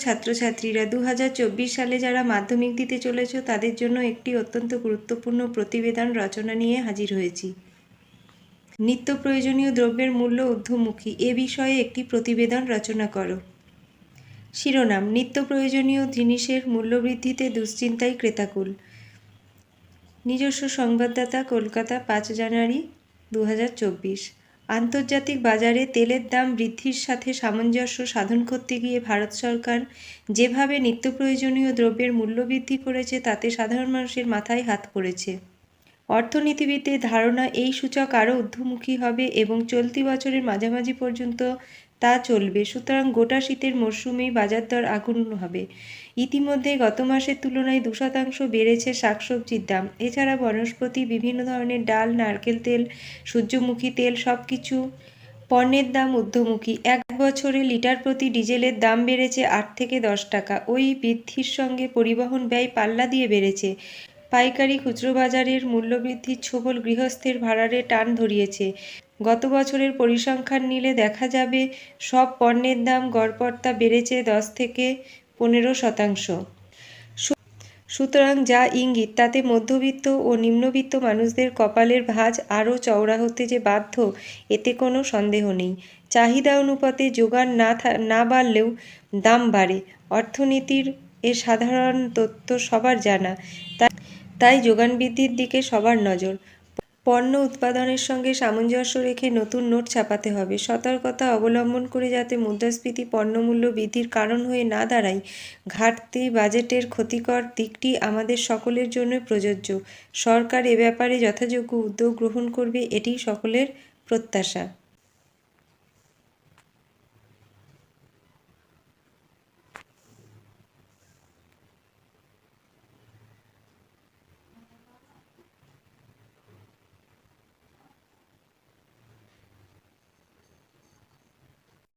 ছাত্রছাত্রীরা দু হাজার চব্বিশ সালে যারা মাধ্যমিক দিতে চলেছ, তাদের জন্য একটি অত্যন্ত গুরুত্বপূর্ণ প্রতিবেদন রচনা নিয়ে হাজির হয়েছি। নিত্য প্রয়োজনীয় দ্রব্যের মূল্য ঊর্ধ্বমুখী, এ বিষয়ে একটি প্রতিবেদন রচনা করো। শিরোনাম, নিত্য প্রয়োজনীয় জিনিসের মূল্যবৃদ্ধিতে দুশ্চিন্তায় ক্রেতাকুল। নিজস্ব সংবাদদাতা কলকাতা পাঁচ জানুয়ারি দু হাজার চব্বিশ। আন্তর্জাতিক বাজারে তেলের দাম বৃদ্ধির সাথে সামঞ্জস্য সাধন করতে গিয়ে ভারত সরকার যেভাবে নিত্য প্রয়োজনীয় দ্রব্যের মূল্য বৃদ্ধি করেছে, তাতে সাধারণ মানুষের মাথায় হাত পড়েছে। অর্থনীতিবিদদের ধারণা এই সূচক আরও ঊর্ধ্বমুখী হবে এবং চলতি বছরের মাঝামাঝি পর্যন্ত তা চলবে। সুতরাং গোটা শীতের মরশুমেই বাজার দর আগুন হবে। ইতিমধ্যে গত মাসের তুলনায় দু শতাংশ বেড়েছে শাকসবজির দাম। এছাড়া বনস্পতি, বিভিন্ন ধরনের ডাল, নারকেল তেল, সূর্যমুখী তেল সব কিছু পণ্যের দাম ঊর্ধ্বমুখী। এক বছরে লিটার প্রতি ডিজেলের দাম বেড়েছে আট থেকে দশ টাকা। ওই বৃদ্ধির সঙ্গে পরিবহন ব্যয় পাল্লা দিয়ে বেড়েছে। পাইকারি খুচরো বাজারের মূল্যবৃদ্ধির ছোবল গৃহস্থের ভাড়ারে টান ধরিয়েছে। গত বছরের পরিসংখ্যান নিলে দেখা যাবে, সব পণ্যের দাম গড়পড়তা বেড়েছে দশ থেকে পনেরো শতাংশ। সুতরাং যা ইঙ্গিত, তাতে মধ্যবিত্ত ও নিম্নবিত্ত মানুষদের কপালের ভাঁজ আরও চওড়া হতে যে বাধ্য, এতে কোনো সন্দেহ নেই। চাহিদা অনুপাতে যোগান না থা, না বাড়লেও দাম বাড়ে। অর্থনীতির এ সাধারণ তথ্য সবার জানা। তাই যোগান বৃদ্ধির দিকে সবার নজর। পণ্য উৎপাদনের সঙ্গে সামঞ্জস্য রেখে নতুন নোট ছাপাতে হবে। সতর্কতা অবলম্বন করে যাতে মুদ্রাস্ফীতি পণ্যমূল্য বৃদ্ধির কারণ হয়ে না দাঁড়ায়, ঘাটতি বাজেটের ক্ষতিকর দিকটি আমাদের সকলের জন্য প্রযোজ্য। সরকার এ ব্যাপারে যথাযোগ্য উদ্যোগ গ্রহণ করবে এটি সকলের প্রত্যাশা।